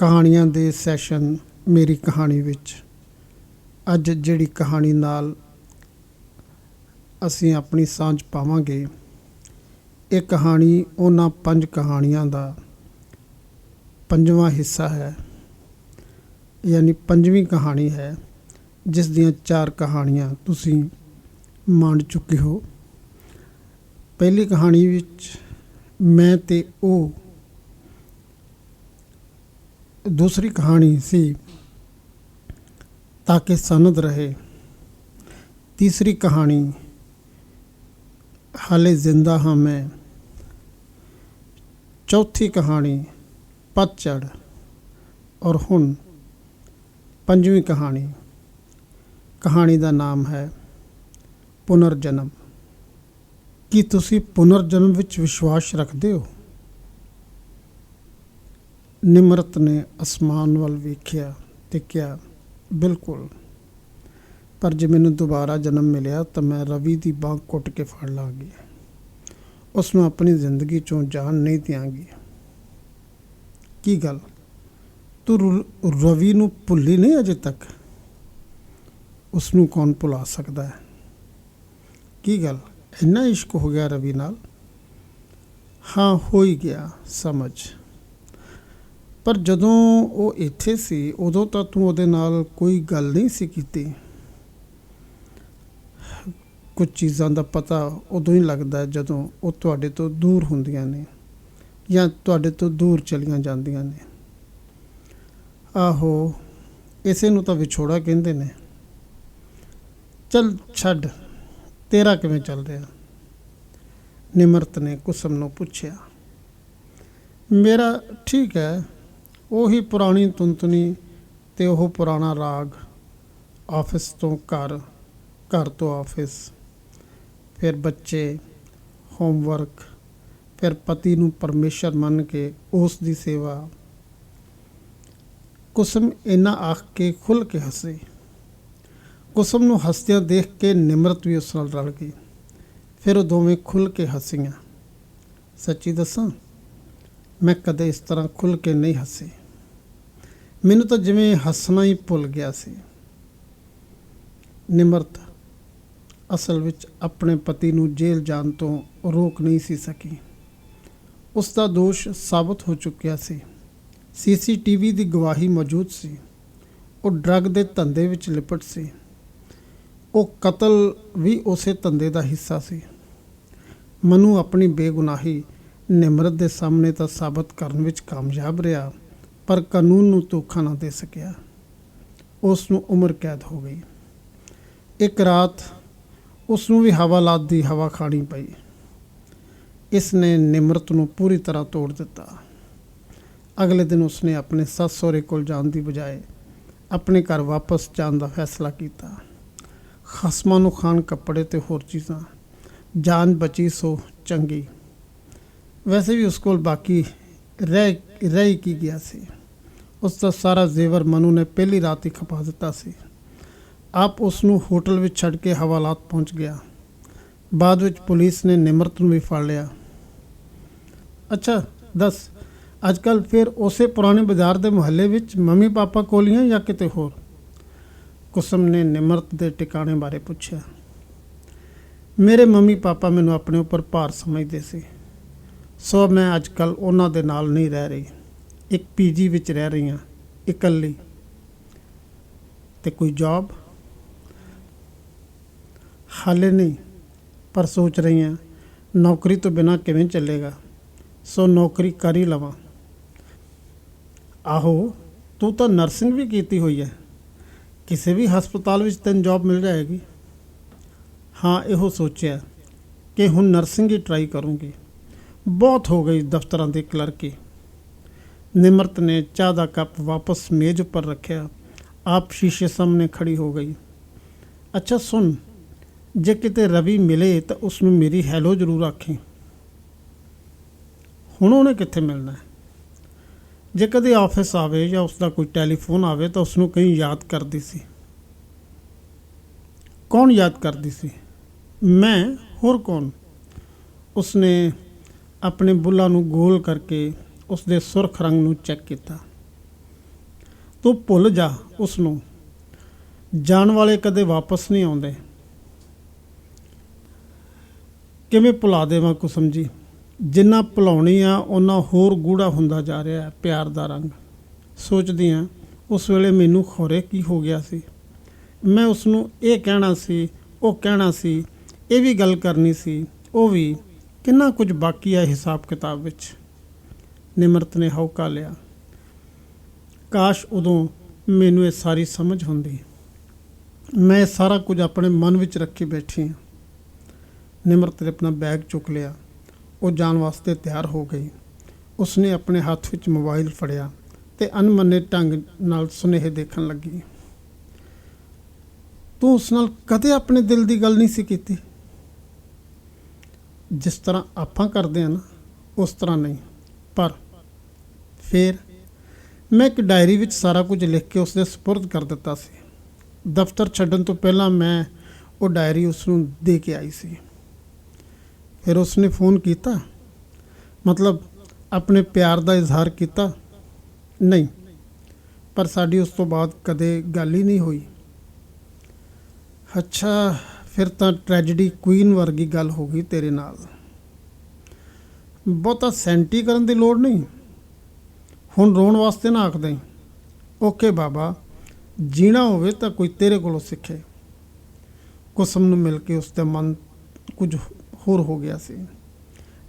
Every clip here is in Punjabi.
ਕਹਾਣੀਆਂ ਦੇ ਸੈਸ਼ਨ ਮੇਰੀ ਕਹਾਣੀ ਵਿੱਚ। ਅੱਜ ਜਿਹੜੀ ਕਹਾਣੀ ਨਾਲ ਅਸੀਂ ਆਪਣੀ ਸਾਂਝ ਪਾਵਾਂਗੇ, ਇਹ ਕਹਾਣੀ ਉਹਨਾਂ ਪੰਜ ਕਹਾਣੀਆਂ ਦਾ ਪੰਜਵਾਂ ਹਿੱਸਾ ਹੈ। ਯਾਨੀ ਪੰਜਵੀਂ ਕਹਾਣੀ ਹੈ, ਜਿਸ ਦੀਆਂ ਚਾਰ ਕਹਾਣੀਆਂ ਤੁਸੀਂ ਮੰਨ ਚੁੱਕੇ ਹੋ। ਪਹਿਲੀ ਕਹਾਣੀ ਵਿੱਚ ਮੈਂ ਤੇ ਉਹ ਦੂਸਰੀ ਕਹਾਣੀ ਸੀ, ਤਾਂ ਕਿ ਸਨਦ ਰਹੇ। ਤੀਸਰੀ ਕਹਾਣੀ, ਹਾਲੇ ਜ਼ਿੰਦਾ ਹਾਂ ਮੈਂ। ਚੌਥੀ ਕਹਾਣੀ ਪਤਝੜ ਔਰ ਹੁਣ ਪੰਜਵੀਂ ਕਹਾਣੀ ਕਹਾਣੀ ਦਾ ਨਾਮ ਹੈ ਪੁਨਰਜਨਮ। ਕੀ ਤੁਸੀਂ ਪੁਨਰਜਨਮ ਵਿੱਚ ਵਿਸ਼ਵਾਸ ਰੱਖਦੇ ਹੋ? ਨਿਮਰਤ ਨੇ ਅਸਮਾਨ ਵੱਲ ਵੇਖਿਆ ਤੇ ਕਿਹਾ, ਬਿਲਕੁਲ। ਪਰ ਜੇ ਮੈਨੂੰ ਦੁਬਾਰਾ ਜਨਮ ਮਿਲਿਆ ਤਾਂ ਮੈਂ ਰਵੀ ਦੀ ਬਾਂਹ ਕੁੱਟ ਕੇ ਫੜ ਲਾਂਗੀ। ਉਸ ਨੂੰ ਆਪਣੀ ਜ਼ਿੰਦਗੀ ਚੋਂ ਜਾਨ ਨਹੀਂ ਦਿਆਂਗੀ। ਕੀ ਗੱਲ? ਤੂੰ ਰ- ਰਵੀ ਨੂੰ ਭੁੱਲੀ ਨਹੀਂ ਅਜੇ ਤੱਕ? ਉਸ ਨੂੰ ਕੌਣ ਭੁਲਾ ਸਕਦਾ ਹੈ? ਕੀ ਗੱਲ? ਇੰਨਾ ਇਸ਼ਕ ਹੋ ਗਿਆ ਰਵੀ ਨਾਲ? ਹਾਂ, ਹੋ ਹੀ ਗਿਆ, ਸਮਝ। ਪਰ ਜਦੋਂ ਉਹ ਇੱਥੇ ਸੀ, ਉਦੋਂ ਤਾਂ ਤੂੰ ਉਹਦੇ ਨਾਲ ਕੋਈ ਗੱਲ ਨਹੀਂ ਸੀ ਕੀਤੀ। ਕੁਝ ਚੀਜ਼ਾਂ ਦਾ ਪਤਾ ਉਦੋਂ ਹੀ ਲੱਗਦਾ ਜਦੋਂ ਉਹ ਤੁਹਾਡੇ ਤੋਂ ਦੂਰ ਹੁੰਦੀਆਂ ਨੇ ਜਾਂ ਤੁਹਾਡੇ ਤੋਂ ਦੂਰ ਚਲੀਆਂ ਜਾਂਦੀਆਂ ਨੇ। ਆਹੋ, ਇਸੇ ਨੂੰ ਤਾਂ ਵਿਛੋੜਾ ਕਹਿੰਦੇ ਨੇ। ਚਲ ਛੱਡ, ਤੇਰਾ ਕਿਵੇਂ ਚੱਲ ਰਿਹਾ ਨਿਮਰਤ ਨੇ ਕੁਸਮ ਨੂੰ ਪੁੱਛਿਆ। ਮੇਰਾ ਠੀਕ ਹੈ ਉਹੀ ਪੁਰਾਣੀ ਤੁੰਤਨੀ ਤੇ ਉਹ ਪੁਰਾਣਾ ਰਾਗ। ਆਫਿਸ ਤੋਂ ਘਰ ਘਰ ਤੋਂ ਆਫਿਸ। ਫਿਰ ਬੱਚੇ ਹੋਮਵਰਕ ਫਿਰ ਪਤੀ ਨੂੰ ਪਰਮੇਸ਼ਰ ਮੰਨ ਕੇ ਉਸ ਦੀ ਸੇਵਾ। ਕੁਸਮ ਇਨਾ ਆਖ ਕੇ ਖੁੱਲ ਕੇ ਹੱਸੇ। ਕੁਸਮ ਨੂੰ ਹੱਸਦਿਆਂ ਦੇਖ ਕੇ ਨਿਮਰਤ ਵੀ ਉਸ ਨਾਲ ਰਲ ਗਈ। ਫਿਰ ਉਹ ਦੋਵੇਂ ਖੁੱਲ ਕੇ ਹੱਸੀਆਂ। ਸੱਚੀ ਦੱਸਾਂ, ਮੈਂ ਕਦੇ ਇਸ ਤਰ੍ਹਾਂ ਖੁੱਲ ਕੇ ਨਹੀਂ ਹੱਸੀ। ਮੈਨੂੰ ਤਾਂ ਜਿਵੇਂ ਹੱਸਣਾ ਹੀ ਭੁੱਲ ਗਿਆ ਸੀ। ਨਿਮਰਤ ਅਸਲ ਵਿੱਚ ਆਪਣੇ ਪਤੀ ਨੂੰ ਜੇਲ੍ਹ ਜਾਣ ਤੋਂ ਰੋਕ ਨਹੀਂ ਸੀ ਸਕੀ। ਉਸ ਦਾ ਦੋਸ਼ ਸਾਬਤ ਹੋ ਚੁੱਕਿਆ ਸੀ। ਸੀਸੀਟੀਵੀ ਦੀ ਗਵਾਹੀ ਮੌਜੂਦ ਸੀ। ਉਹ ਡਰੱਗ ਦੇ ਧੰਦੇ ਵਿੱਚ ਲਿਪਟ ਸੀ। ਉਹ ਕਤਲ ਵੀ ਉਸੇ ਧੰਦੇ ਦਾ ਹਿੱਸਾ ਸੀ। ਮਨੂ ਆਪਣੀ ਬੇਗੁਨਾਹੀ ਨਿਮਰਤ ਦੇ ਸਾਹਮਣੇ ਤਾਂ ਸਾਬਤ ਕਰਨ ਵਿੱਚ ਕਾਮਯਾਬ ਰਿਹਾ। ਪਰ ਕਾਨੂੰਨ ਨੂੰ ਧੋਖਾ ਨਾ ਦੇ ਸਕਿਆ। ਉਸ ਨੂੰ ਉਮਰ ਕੈਦ ਹੋ ਗਈ। ਇੱਕ ਰਾਤ ਉਸ ਨੂੰ ਵੀ ਹਵਾਲਾਤ ਦੀ ਹਵਾ ਖਾਣੀ ਪਈ। ਇਸ ਨੇ ਨਿਮਰਤ ਨੂੰ ਪੂਰੀ ਤਰ੍ਹਾਂ ਤੋੜ ਦਿੱਤਾ। ਅਗਲੇ ਦਿਨ ਉਸਨੇ ਆਪਣੇ ਸੱਸ ਸਹੁਰੇ ਕੋਲ ਜਾਣ ਦੀ ਬਜਾਏ ਆਪਣੇ ਘਰ ਵਾਪਸ ਜਾਣ ਦਾ ਫੈਸਲਾ ਕੀਤਾ। ਖਸਮਾਂ ਨੂੰ ਖਾਣ ਕੱਪੜੇ ਤੇ ਹੋਰ ਚੀਜ਼ਾਂ। ਜਾਨ ਬਚੀ ਸੋ ਚੰਗੀ। ਵੈਸੇ ਵੀ ਉਸ ਕੋਲ ਬਾਕੀ ਰਹਿ ਰਹਿ ਕੀ ਗਿਆ ਸੀ। ਉਸ ਦਾ ਸਾਰਾ ਜ਼ੇਵਰ ਮਨੂ ਨੇ ਪਹਿਲੀ ਰਾਤ ਹੀ ਖਪਾ ਦਿੱਤਾ ਸੀ। ਆਪ ਉਸ ਨੂੰ ਹੋਟਲ ਵਿੱਚ ਛੱਡ ਕੇ ਹਵਾਲਾਤ ਪਹੁੰਚ ਗਿਆ। ਬਾਅਦ ਵਿੱਚ ਪੁਲਿਸ ਨੇ ਨਿਮਰਤ ਨੂੰ ਵੀ ਫੜ ਲਿਆ। ਅੱਛਾ, ਦੱਸ ਅੱਜ ਕੱਲ ਫਿਰ ਉਸੇ ਪੁਰਾਣੇ ਬਾਜ਼ਾਰ ਦੇ ਮੁਹੱਲੇ ਵਿੱਚ ਮੰਮੀ ਪਾਪਾ ਕੋਲੀਆਂ ਜਾਂ ਕਿਤੇ ਹੋਰ? ਕੁਸਮ ਨੇ ਨਿਮਰਤ ਦੇ ਟਿਕਾਣੇ ਬਾਰੇ ਪੁੱਛਿਆ। ਮੇਰੇ ਮੰਮੀ ਪਾਪਾ ਮੈਨੂੰ ਆਪਣੇ ਉੱਪਰ ਭਾਰ ਸਮਝਦੇ ਸੀ। ਸੋ ਮੈਂ ਅੱਜ ਕੱਲ ਉਹਨਾਂ ਦੇ ਨਾਲ ਨਹੀਂ ਰਹਿ ਰਹੀ। ਇੱਕ ਪੀਜੀ ਵਿੱਚ ਰਹਿ ਰਹੀ ਹਾਂ ਇਕੱਲੀ। ਤੇ ਕੋਈ ਜੌਬ ਹਾਲੇ ਨਹੀਂ, ਪਰ ਸੋਚ ਰਹੀ ਹਾਂ ਨੌਕਰੀ ਤੋਂ ਬਿਨਾ ਕਿਵੇਂ ਚੱਲੇਗਾ? ਸੋ ਨੌਕਰੀ ਕਰ ਹੀ ਲਵਾਂ। ਆਹੋ, ਤੂੰ ਤਾਂ ਨਰਸਿੰਗ ਵੀ ਕੀਤੀ ਹੋਈ ਹੈ ਕਿਸੇ ਵੀ ਹਸਪਤਾਲ ਵਿੱਚ ਤੈਨੂੰ ਜੌਬ ਮਿਲ ਜਾਏਗੀ। ਹਾਂ, ਇਹੋ ਸੋਚਿਆ ਕਿ ਹੁਣ ਨਰਸਿੰਗ ਹੀ ਟਰਾਈ ਕਰੂੰਗੀ। ਬਹੁਤ ਹੋ ਗਈ ਦਫ਼ਤਰਾਂ ਦੇ ਕਲਰਕੀ ਨਿਮਰਤ ਨੇ ਚਾਹ ਦਾ ਕੱਪ ਵਾਪਸ ਮੇਜ਼ ਉੱਪਰ ਰੱਖਿਆ। ਆਪ ਸ਼ੀਸ਼ੇ ਸਾਹਮਣੇ ਖੜੀ ਹੋ ਗਈ। ਅੱਛਾ, ਸੁਣ। ਜੇ ਕਿਤੇ ਰਵੀ ਮਿਲੇ ਤਾਂ ਉਸ ਨੂੰ ਮੇਰੀ ਹੈਲੋ ਜ਼ਰੂਰ ਆਖੀ। ਹੁਣ ਉਹਨੇ ਕਿੱਥੇ ਮਿਲਣਾ ਜੇ ਕਦੇ ਆਫਿਸ ਆਵੇ ਜਾਂ ਉਸ ਦਾ ਕੋਈ ਟੈਲੀਫੋਨ ਆਵੇ ਤਾਂ ਉਸ ਨੂੰ ਕहीं ਯਾਦ ਕਰਦੀ ਸੀ। ਕੌਣ ਯਾਦ ਕਰਦੀ ਸੀ? ਮੈਂ? ਹੋਰ ਕੌਣ? ਉਸਨੇ ਆਪਣੇ ਬੁੱਲਾਂ ਨੂੰ ਗੋਲ ਕਰਕੇ ਉਸ ਦੇ ਸੁਰਖ ਰੰਗ ਨੂੰ ਚੈੱਕ ਕੀਤਾ। ਤੂੰ ਭੁੱਲ ਜਾ ਉਸ ਨੂੰ ਜਾਣ ਵਾਲੇ ਕਦੇ ਵਾਪਸ ਨਹੀਂ ਆਉਂਦੇ। ਕਿਵੇਂ ਭੁਲਾ ਦੇਵਾਂ ਕੁਸਮ ਜੀ? ਜਿੰਨਾ ਭੁਲਾਉਣੀ ਆ ਉਹਨਾਂ ਹੋਰ ਗੂੜਾ ਹੁੰਦਾ ਜਾ ਰਿਹਾ ਹੈ ਪਿਆਰ ਦਾ ਰੰਗ। ਸੋਚਦੀ ਆ, ਉਸ ਵੇਲੇ ਮੈਨੂੰ ਖੋਰੇ ਕੀ ਹੋ ਗਿਆ ਸੀ? ਮੈਂ ਉਸ ਨੂੰ ਇਹ ਕਹਿਣਾ ਸੀ, ਉਹ ਕਹਿਣਾ ਸੀ, ਇਹ ਵੀ ਗੱਲ ਕਰਨੀ ਸੀ, ਉਹ ਵੀ ਕਿੰਨਾ ਕੁਝ ਬਾਕੀ ਹੈ ਹਿਸਾਬ ਕਿਤਾਬ ਵਿੱਚ। ਨਿਮਰਤ ਨੇ ਹੌਕਾ ਲਿਆ ਕਾਸ਼ ਉਦੋਂ ਮੈਨੂੰ ਇਹ ਸਾਰੀ ਸਮਝ ਹੁੰਦੀ। ਮੈਂ ਇਹ ਸਾਰਾ ਕੁਝ ਆਪਣੇ ਮਨ ਵਿੱਚ ਰੱਖੀ ਬੈਠੀ ਹਾਂ। ਨਿਮਰਤ ਨੇ ਆਪਣਾ ਬੈਗ ਚੁੱਕ ਲਿਆ। ਉਹ ਜਾਣ ਵਾਸਤੇ ਤਿਆਰ ਹੋ ਗਈ। ਉਸਨੇ ਆਪਣੇ ਹੱਥ ਵਿੱਚ ਮੋਬਾਈਲ ਫੜਿਆ ਤੇ ਅਨਮਨੇ ਢੰਗ ਨਾਲ ਸੁਨੇਹੇ ਦੇਖਣ ਲੱਗੀ। ਤੂੰ ਉਸ ਨਾਲ ਕਦੇ ਆਪਣੇ ਦਿਲ ਦੀ ਗੱਲ ਨਹੀਂ ਸੀ ਕੀਤੀ? ਜਿਸ ਤਰ੍ਹਾਂ ਆਪਾਂ ਕਰਦੇ ਆ ਨਾ, ਉਸ ਤਰ੍ਹਾਂ ਨਹੀਂ। ਪਰ ਫਿਰ ਮੈਂ ਇੱਕ ਡਾਇਰੀ ਵਿੱਚ ਸਾਰਾ ਕੁਝ ਲਿਖ ਕੇ ਉਸਦੇ ਸਪੁਰਦ ਕਰ ਦਿੱਤਾ ਸੀ। ਦਫ਼ਤਰ ਛੱਡਣ ਤੋਂ ਪਹਿਲਾਂ ਮੈਂ ਉਹ ਡਾਇਰੀ ਉਸ ਨੂੰ ਦੇ ਕੇ ਆਈ ਸੀ। ਫਿਰ ਉਸਨੇ ਫੋਨ ਕੀਤਾ। ਮਤਲਬ ਆਪਣੇ ਪਿਆਰ ਦਾ ਇਜ਼ਹਾਰ ਕੀਤਾ। ਨਹੀਂ, ਪਰ ਸਾਡੀ ਉਸ ਤੋਂ ਬਾਅਦ ਕਦੇ ਗੱਲ ਹੀ ਨਹੀਂ ਹੋਈ। ਅੱਛਾ, ਫਿਰ ਤਾਂ ਟ੍ਰੈਜੇਡੀ ਕੁਈਨ ਵਰਗੀ ਗੱਲ ਹੋ ਗਈ ਤੇਰੇ ਨਾਲ। ਬਹੁਤਾ ਸੈਂਟੀ ਕਰਨ ਦੀ ਲੋੜ ਨਹੀਂ। ਹੁਣ ਰੋਣ ਵਾਸਤੇ ਨਾ ਆਖਦੇ। ਓਕੇ ਬਾਬਾ, ਜੀਣਾ ਹੋਵੇ ਤਾਂ ਕੋਈ ਤੇਰੇ ਕੋਲੋਂ ਸਿੱਖੇ। ਕੁਸਮ ਨੂੰ ਮਿਲ ਕੇ ਉਸ ਦਾ ਮਨ ਕੁਝ ਹੋਰ ਹੋ ਗਿਆ ਸੀ।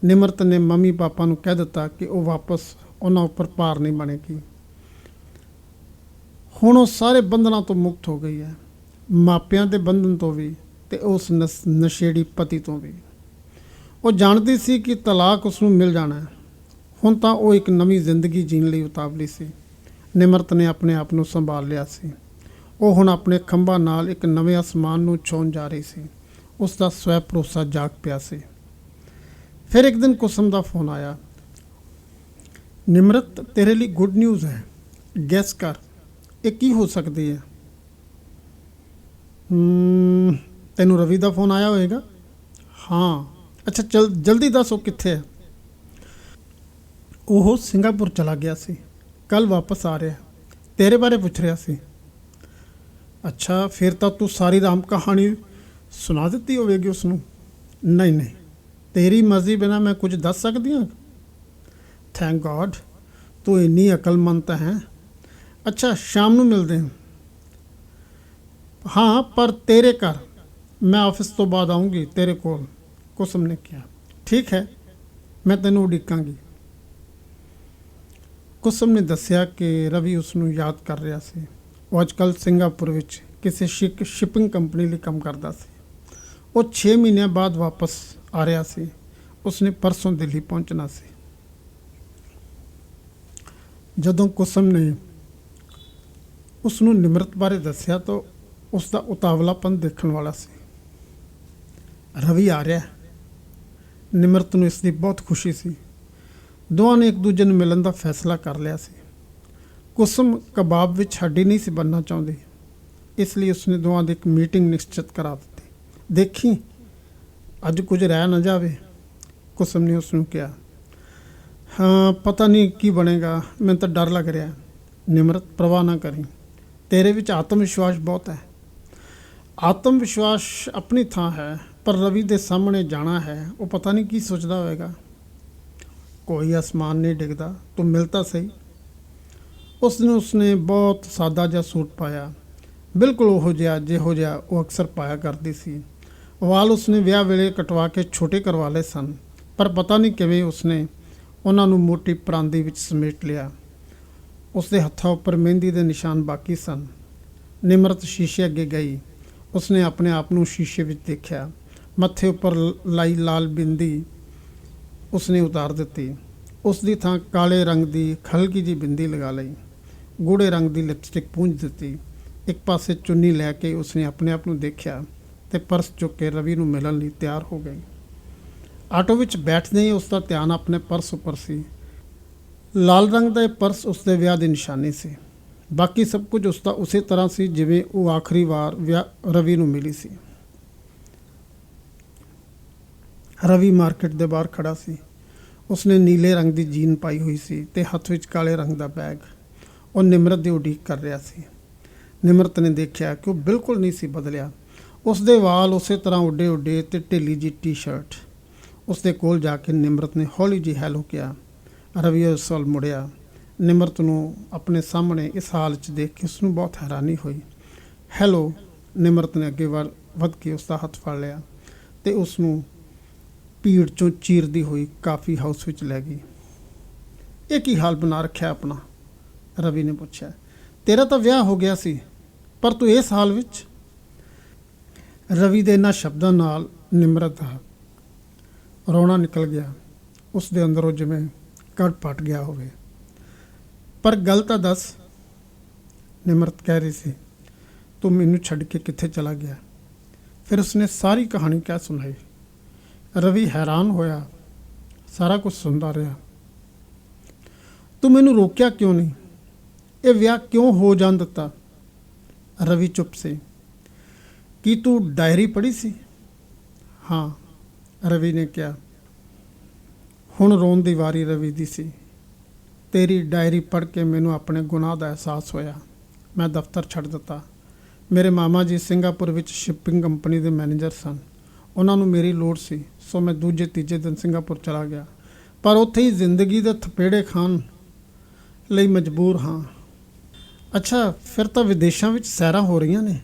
ਨਿਮਰਤ ਨੇ ਮੰਮੀ ਪਾਪਾ ਨੂੰ ਕਹਿ ਦਿੱਤਾ ਕਿ ਉਹ ਵਾਪਸ ਉਹਨਾਂ ਉੱਪਰ ਭਾਰ ਨਹੀਂ ਬਣੇਗੀ। ਹੁਣ ਉਹ ਸਾਰੇ ਬੰਧਨਾਂ ਤੋਂ ਮੁਕਤ ਹੋ ਗਈ ਹੈ। ਮਾਪਿਆਂ ਦੇ ਬੰਧਨ ਤੋਂ ਵੀ ਤੇ ਉਸ ਨਸ- ਨਸ਼ੇੜੀ ਪਤੀ ਤੋਂ ਵੀ। ਉਹ ਜਾਣਦੀ ਸੀ ਕਿ ਤਲਾਕ ਉਸ ਨੂੰ ਮਿਲ ਜਾਣਾ ਹੈ। ਹੁਣ ਤਾਂ ਉਹ ਇੱਕ ਨਵੀਂ ਜ਼ਿੰਦਗੀ ਜੀਣ ਲਈ ਉਤਾਵਲੀ ਸੀ। ਨਿਮਰਤ ਨੇ ਆਪਣੇ ਆਪ ਨੂੰ ਸੰਭਾਲ ਲਿਆ ਸੀ। ਉਹ ਹੁਣ ਆਪਣੇ ਖੰਭਾਂ ਨਾਲ ਇੱਕ ਨਵੇਂ ਅਸਮਾਨ ਨੂੰ ਛੋਣ ਜਾ ਰਹੀ ਸੀ। ਉਸ ਦਾ ਸਵੈ ਭਰੋਸਾ ਜਾਗ ਪਿਆ ਸੀ। ਫਿਰ ਇੱਕ ਦਿਨ ਕੁਸਮ ਦਾ ਫੋਨ ਆਇਆ। ਨਿਮਰਤ ਤੇਰੇ ਲਈ ਗੁੱਡ ਨਿਊਜ਼ ਹੈ। ਗੈਸ ਕਰ ਇਹ ਕੀ ਹੋ ਸਕਦੀ ਹੈ? ਹਮ, ਤੈਨੂੰ ਰਵੀ ਦਾ ਫੋਨ ਆਇਆ ਹੋਵੇਗਾ ਹਾਂ। ਅੱਛਾ, ਚਲ, ਜਲਦੀ ਦੱਸੋ ਕਿੱਥੇ ਹੈ ਉਹ ਸਿੰਗਾਪੁਰ ਚਲਾ ਗਿਆ ਸੀ। ਕੱਲ ਵਾਪਸ ਆ ਰਿਹਾ। ਤੇਰੇ ਬਾਰੇ ਪੁੱਛ ਰਿਹਾ ਸੀ। ਅੱਛਾ, ਫਿਰ ਤਾਂ ਤੂੰ ਸਾਰੀ ਰਾਮ ਕਹਾਣੀ ਸੁਣਾ ਦਿੱਤੀ ਹੋਵੇਗੀ ਉਸ ਨੂੰ ਨਹੀਂ ਨਹੀਂ। ਤੇਰੀ ਮਰਜ਼ੀ ਬਿਨਾ ਮੈਂ ਕੁਝ ਦੱਸ ਸਕਦੀ ਹਾਂ। ਥੈਂਕ ਗॉड ਤੂੰ ਇੰਨੀ ਅਕਲਮੰਦ ਤਾਂ ਹੈ। ਅੱਛਾ, ਸ਼ਾਮ ਨੂੰ ਮਿਲਦੇ ਹਾਂ। ਹਾਂ, ਪਰ ਤੇਰੇ ਘਰ। ਮੈਂ ਆਫਿਸ ਤੋਂ ਬਾਅਦ ਆਉਂਗੀ ਤੇਰੇ ਕੋਲ। ਕੁਸਮ ਨੇ ਕਿਹਾ। ਠੀਕ ਹੈ, ਮੈਂ ਤੈਨੂੰ ਉਡੀਕਾਂਗੀ। ਕੁਸਮ ਨੇ ਦੱਸਿਆ ਕਿ ਰਵੀ ਉਸ ਨੂੰ ਯਾਦ ਕਰ ਰਿਹਾ ਸੀ। ਉਹ ਅੱਜਕੱਲ ਸਿੰਗਾਪੁਰ ਵਿੱਚ ਕਿਸੇ ਸ਼ਿਕ, ਸ਼ਿਪਿੰਗ ਕੰਪਨੀ ਲਈ ਕੰਮ ਕਰਦਾ ਸੀ। ਉਹ 6 ਮਹੀਨਿਆਂ ਬਾਅਦ ਵਾਪਸ ਆ ਰਿਹਾ ਸੀ। ਉਸਨੇ ਪਰਸੋਂ ਦਿੱਲੀ ਪਹੁੰਚਣਾ ਸੀ। ਜਦੋਂ ਕੁਸਮ ਨੇ ਉਸ ਨੂੰ ਨਿਮਰਤ ਬਾਰੇ ਦੱਸਿਆ ਤਾਂ ਉਸ ਦਾ ਉਤਾਵਲਾਪਨ ਦੇਖਣ ਵਾਲਾ ਸੀ। ਰਵੀ ਆ ਰਿਹਾ। ਨਿਮਰਤ ਨੂੰ ਇਸ ਦੀ ਬਹੁਤ ਖੁਸ਼ੀ ਸੀ। ਦੋਵਾਂ ਨੇ ਇੱਕ ਦੂਜੇ ਨੂੰ ਮਿਲਣ ਦਾ ਫੈਸਲਾ ਕਰ ਲਿਆ ਸੀ। ਕੁਸਮ ਕਬਾਬ ਵਿੱਚ ਹੱਡੀ ਨਹੀਂ ਸੀ ਬੰਨਣਾ ਚਾਹੁੰਦੀ। ਇਸ ਲਈ ਉਸਨੇ ਦੋਵਾਂ ਦੀ ਇੱਕ ਮੀਟਿੰਗ ਨਿਸ਼ਚਿਤ ਕਰਾ ਦਿੱਤੀ। ਦੇਖੀ, ਅੱਜ ਕੁਝ ਰਹਿ ਨਾ ਜਾਵੇ, ਕੁਸਮ ਨੇ ਉਸ ਨੂੰ ਕਿਹਾ। ਹਾਂ, ਪਤਾ ਨਹੀਂ ਕੀ ਬਣੇਗਾ, ਮੈਨੂੰ ਤਾਂ ਡਰ ਲੱਗ ਰਿਹਾ। ਨਿਮਰਤ, ਪ੍ਰਵਾਹ ਨਾ ਕਰੀ। ਤੇਰੇ ਵਿੱਚ ਆਤਮ ਵਿਸ਼ਵਾਸ ਬਹੁਤ ਹੈ। ਆਤਮ ਵਿਸ਼ਵਾਸ ਆਪਣੀ ਥਾਂ ਹੈ। ਪਰ ਰਵੀ ਦੇ ਸਾਹਮਣੇ ਜਾਣਾ ਹੈ, ਉਹ ਪਤਾ ਨਹੀਂ ਕੀ ਸੋਚਦਾ ਹੋਵੇਗਾ। ਕੋਈ ਅਸਮਾਨ ਨਹੀਂ ਡਿੱਗਦਾ, ਤੂੰ ਮਿਲ ਤਾਂ ਸਹੀ। ਉਸ ਨੂੰ ਉਸਨੇ ਬਹੁਤ ਸਾਦਾ ਜਿਹਾ ਸੂਟ ਪਾਇਆ। ਬਿਲਕੁਲ ਉਹੋ ਜਿਹਾ, ਜਿਹੋ ਜਿਹਾ ਉਹ ਅਕਸਰ ਪਾਇਆ ਕਰਦੀ ਸੀ। ਵਾਲ ਉਸਨੇ ਵਿਆਹ ਵੇਲੇ ਕਟਵਾ ਕੇ ਛੋਟੇ ਕਰਵਾ ਲਏ ਸਨ, ਪਰ ਪਤਾ ਨਹੀਂ ਕਿਵੇਂ ਉਸਨੇ ਉਹਨਾਂ ਨੂੰ ਮੋਟੀ ਪਰਾਂਦੀ ਵਿੱਚ ਸਮੇਟ ਲਿਆ। ਉਸਦੇ ਹੱਥਾਂ ਉੱਪਰ ਮਹਿੰਦੀ ਦੇ ਨਿਸ਼ਾਨ ਬਾਕੀ ਸਨ। ਨਿਮਰਤ ਸ਼ੀਸ਼ੇ ਅੱਗੇ ਗਈ। ਉਸਨੇ ਆਪਣੇ ਆਪ ਨੂੰ ਸ਼ੀਸ਼ੇ ਵਿੱਚ ਦੇਖਿਆ। ਮੱਥੇ ਉੱਪਰ ਲ- ਲਾਈ ਲਾਲ ਬਿੰਦੀ ਉਸਨੇ ਉਤਾਰ ਦਿੱਤੀ। ਉਸ ਦੀ ਥਾਂ ਕਾਲੇ ਰੰਗ ਦੀ ਹਲਕੀ ਜਿਹੀ ਬਿੰਦੀ ਲਗਾ ਲਈ। ਗੂੜੇ ਰੰਗ ਦੀ ਲਿਪਸਟਿਕ ਪੂੰਝ ਦਿੱਤੀ। ਇੱਕ ਪਾਸੇ ਚੁੰਨੀ ਲੈ ਕੇ ਉਸਨੇ ਆਪਣੇ ਆਪ ਨੂੰ ਦੇਖਿਆ ਤੇ ਪਰਸ ਚੁੱਕ ਕੇ ਰਵੀ ਨੂੰ ਮਿਲਣ ਲਈ ਤਿਆਰ ਹੋ ਗਈ। ਆਟੋ ਵਿੱਚ ਬੈਠਦੇ ਹੀ ਉਸ ਦਾ ਧਿਆਨ ਆਪਣੇ ਪਰਸ ਉੱਪਰ ਸੀ। ਲਾਲ ਰੰਗ ਦਾ ਇਹ ਪਰਸ ਉਸ ਦੇ ਵਿਆਹ ਦੀ ਨਿਸ਼ਾਨੀ ਸੀ। ਬਾਕੀ ਸਭ ਕੁਝ ਉਸ ਦਾ ਉਸੇ ਤਰ੍ਹਾਂ ਸੀ ਜਿਵੇਂ ਉਹ ਆਖਰੀ ਵਾਰ ਵਿਆਹ, ਰਵੀ ਨੂੰ ਮਿਲੀ ਸੀ। ਰਵੀ ਮਾਰਕੀਟ ਦੇ ਬਾਹਰ ਖੜਾ ਸੀ। ਉਸਨੇ ਨੀਲੇ ਰੰਗ ਦੀ ਜੀਨ ਪਾਈ ਹੋਈ ਸੀ ਤੇ ਹੱਥ ਵਿੱਚ ਕਾਲੇ ਰੰਗ ਦਾ ਬੈਗ। ਉਹ ਨਿਮਰਤ ਦੀ ਉਡੀਕ ਕਰ ਰਿਹਾ ਸੀ। ਨਿਮਰਤ ਨੇ ਦੇਖਿਆ ਕਿ ਉਹ ਬਿਲਕੁਲ ਨਹੀਂ ਸੀ ਬਦਲਿਆ। ਉਸ ਦੇ ਵਾਲ ਉਸੇ ਤਰ੍ਹਾਂ ਉੱਡੇ ਉੱਡੇ ਤੇ ਢਿੱਲੀ ਜੀ ਟੀ-ਸ਼ਰਟ। ਉਸ ਦੇ ਕੋਲ ਜਾ ਕੇ ਨਿਮਰਤ ਨੇ ਹੌਲੀ ਜਿਹੀ ਹੈਲੋ ਕਿਹਾ। ਰਵੀ ਉਸ ਵੱਲ ਮੁੜਿਆ। ਨਿਮਰਤ ਨੂੰ ਆਪਣੇ ਸਾਹਮਣੇ ਇਸ ਹਾਲ 'ਚ ਦੇਖ ਕੇ ਉਸ ਨੂੰ ਬਹੁਤ ਹੈਰਾਨੀ ਹੋਈ। ਹੈਲੋ, ਨਿਮਰਤ ਨੇ ਅੱਗੇ ਵਧ ਵੱਧ ਕੇ ਉਸ ਦਾ ਹੱਥ ਫੜ ਲਿਆ ਤੇ ਉਸ ਨੂੰ ਭੀੜ ਚੋਂ ਚੀਰਦੀ ਹੋਈ ਕਾਫੀ ਹਾਊਸ ਵਿੱਚ ਲੈ ਗਈ। ਇਹ ਕੀ ਹਾਲ ਬਣਾ ਰੱਖਿਆ ਆਪਣਾ? ਰਵੀ ਨੇ ਪੁੱਛਿਆ। ਤੇਰਾ ਤਾਂ ਵਿਆਹ ਹੋ ਗਿਆ ਸੀ, ਪਰ ਤੂੰ ਇਸ ਹਾਲ ਵਿੱਚ? ਰਵੀ ਦੇ ਇਹਨਾਂ ਸ਼ਬਦਾਂ ਨਾਲ ਨਿਮਰਤ ਦਾ ਰੋਣਾ ਨਿਕਲ ਗਿਆ। ਉਸ ਦੇ ਅੰਦਰੋਂ ਜਿਵੇਂ ਕੱਟ ਪਟ ਗਿਆ ਹੋਵੇ। ਪਰ ਗੱਲ ਤਾਂ ਦੱਸ, ਨਿਮਰਤ ਕਹਿ ਰਹੀ ਸੀ, ਤੂੰ ਮੈਨੂੰ ਛੱਡ ਕੇ ਕਿੱਥੇ ਚਲਾ ਗਿਆ? ਫਿਰ ਉਸਨੇ ਸਾਰੀ ਕਹਾਣੀ ਕਹਿ ਸੁਣਾਈ? ਰਵੀ ਹੈਰਾਨ ਹੋਇਆ। ਸਾਰਾ ਕੁਝ ਸੁਣਦਾ ਰਿਹਾ। ਤੂੰ ਮੈਨੂੰ ਰੋਕਿਆ ਕਿਉਂ ਨਹੀਂ? ਇਹ ਵਿਆਹ ਕਿਉਂ ਹੋ ਜਾਣ ਦਿੱਤਾ? ਰਵੀ ਚੁੱਪ ਸੀ। ਕੀ ਤੂੰ ਡਾਇਰੀ ਪੜ੍ਹੀ ਸੀ? ਹਾਂ, ਰਵੀ ਨੇ ਕਿਹਾ। ਹੁਣ ਰੋਣ ਦੀ ਵਾਰੀ ਰਵੀ ਦੀ ਸੀ। ਤੇਰੀ ਡਾਇਰੀ ਪੜ੍ਹ ਕੇ ਮੈਨੂੰ ਆਪਣੇ ਗੁਨਾਹ ਦਾ ਅਹਿਸਾਸ ਹੋਇਆ। ਮੈਂ ਦਫ਼ਤਰ ਛੱਡ ਦਿੱਤਾ। ਮੇਰੇ ਮਾਮਾ ਜੀ ਸਿੰਗਾਪੁਰ ਵਿੱਚ ਸ਼ਿਪਿੰਗ ਕੰਪਨੀ ਦੇ ਮੈਨੇਜਰ ਸਨ। ਉਹਨਾਂ ਨੂੰ ਮੇਰੀ ਲੋੜ ਸੀ। ਸੋ ਮੈਂ ਦੂਜੇ, ਤੀਜੇ ਦਿਨ ਸਿੰਗਾਪੁਰ ਚਲਾ ਗਿਆ। ਪਰ ਉੱਥੇ ਹੀ ਜ਼ਿੰਦਗੀ ਦੇ ਥਪੇੜੇ ਖਾਣ ਲਈ ਮਜਬੂਰ ਹਾਂ। ਅੱਛਾ, ਫਿਰ ਤਾਂ ਵਿਦੇਸ਼ਾਂ ਵਿੱਚ ਸੈਰਾਂ ਹੋ ਰਹੀਆਂ ਨੇ।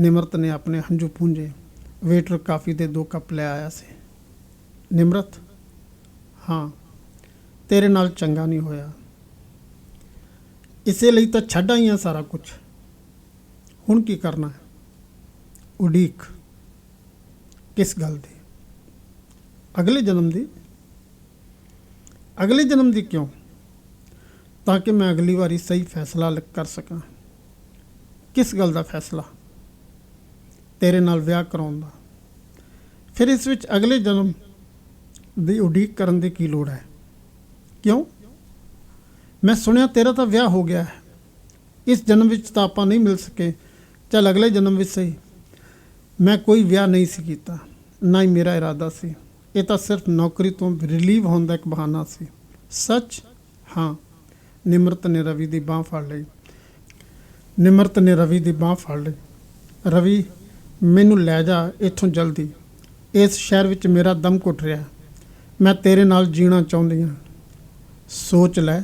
ਨਿਮਰਤ ਨੇ ਆਪਣੇ ਹੰਝੂ ਪੂੰਝੇ। ਵੇਟਰ ਕਾਫੀ ਦੇ ਦੋ ਕੱਪ ਲੈ ਆਇਆ ਸੀ। ਨਿਮਰਤ? ਹਾਂ। ਤੇਰੇ ਨਾਲ ਚੰਗਾ ਨਹੀਂ ਹੋਇਆ। ਇਸੇ ਲਈ ਤਾਂ ਛੱਡ ਆਈਆਂ ਸਾਰਾ ਕੁਝ ਹੁਣ ਕੀ ਕਰਨਾ ਹੈ? ਉਡੀਕ। ਕਿਸ ਗੱਲ ਦੀ? ਅਗਲੇ ਜਨਮ ਦੀ? ਅਗਲੇ ਜਨਮ ਦੀ ਕਿਉਂ? ਤਾਂ ਕਿ ਮੈਂ ਅਗਲੀ ਵਾਰੀ ਸਹੀ ਫੈਸਲਾ ਲ- ਕਰ ਸਕਾਂ। ਕਿਸ ਗੱਲ ਦਾ ਫੈਸਲਾ? ਤੇਰੇ ਨਾਲ ਵਿਆਹ ਕਰਾਉਣ ਦਾ। ਫਿਰ ਇਸ ਵਿੱਚ ਅਗਲੇ ਜਨਮ ਦੀ ਉਡੀਕ ਕਰਨ ਦੀ ਕੀ ਲੋੜ ਹੈ? ਕਿਉਂ? ਮੈਂ ਸੁਣਿਆ ਤੇਰਾ ਤਾਂ ਵਿਆਹ ਹੋ ਗਿਆ ਹੈ। ਇਸ ਜਨਮ ਵਿੱਚ ਤਾਂ ਆਪਾਂ ਨਹੀਂ ਮਿਲ ਸਕੇ। ਚੱਲ ਅਗਲੇ ਜਨਮ ਵਿੱਚ ਸਹੀ। ਮੈਂ ਕੋਈ ਵਿਆਹ ਨਹੀਂ ਸੀ ਕੀਤਾ। ਨਾ ਹੀ ਮੇਰਾ ਇਰਾਦਾ ਸੀ। ਇਹ ਤਾਂ ਸਿਰਫ ਨੌਕਰੀ ਤੋਂ ਰਿਲੀਵ ਹੋਣ ਦਾ ਇੱਕ ਬਹਾਨਾ ਸੀ। ਸੱਚ? ਹਾਂ। ਨਿਮਰਤ ਨੇ ਰਵੀ ਦੀ ਬਾਹ ਫੜ ਲਈ। ਨਿਮਰਤ ਨੇ ਰਵੀ ਦੀ ਬਾਹ ਫੜ ਲਈ। ਰਵੀ, ਮੈਨੂੰ ਲੈ ਜਾ ਇੱਥੋਂ ਜਲਦੀ। ਇਸ ਸ਼ਹਿਰ ਵਿੱਚ ਮੇਰਾ ਦਮ ਘੁੱਟ ਰਿਹਾ। ਮੈਂ ਤੇਰੇ ਨਾਲ ਜੀਣਾ ਚਾਹੁੰਦੀ ਹਾਂ। ਸੋਚ ਲੈ।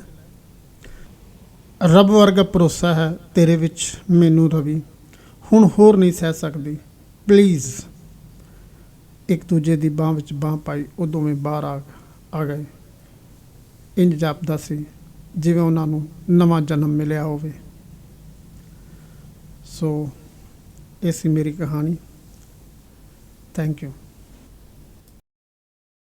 ਰੱਬ ਵਰਗਾ ਭਰੋਸਾ ਹੈ ਤੇਰੇ ਵਿੱਚ, ਮੈਨੂੰ ਰਵੀ। ਹੁਣ ਹੋਰ ਨਹੀਂ ਸਹਿ ਸਕਦੀ। ਪਲੀਜ਼ ਇੱਕ ਦੂਜੇ ਦੀ ਬਾਹ ਵਿੱਚ ਬਾਹ ਪਾਈ, ਉਹ ਦੋਵੇਂ ਬਾਹਰ ਆ ਆ ਗਏ। ਇੰਜ ਜਾਪਦਾ ਸੀ, ਜਿਵੇਂ ਉਹਨਾਂ ਨੂੰ ਨਵਾਂ ਜਨਮ ਮਿਲਿਆ ਹੋਵੇ। ਸੋ ਇਹ ਸੀ ਮੇਰੀ ਕਹਾਣੀ। Thank you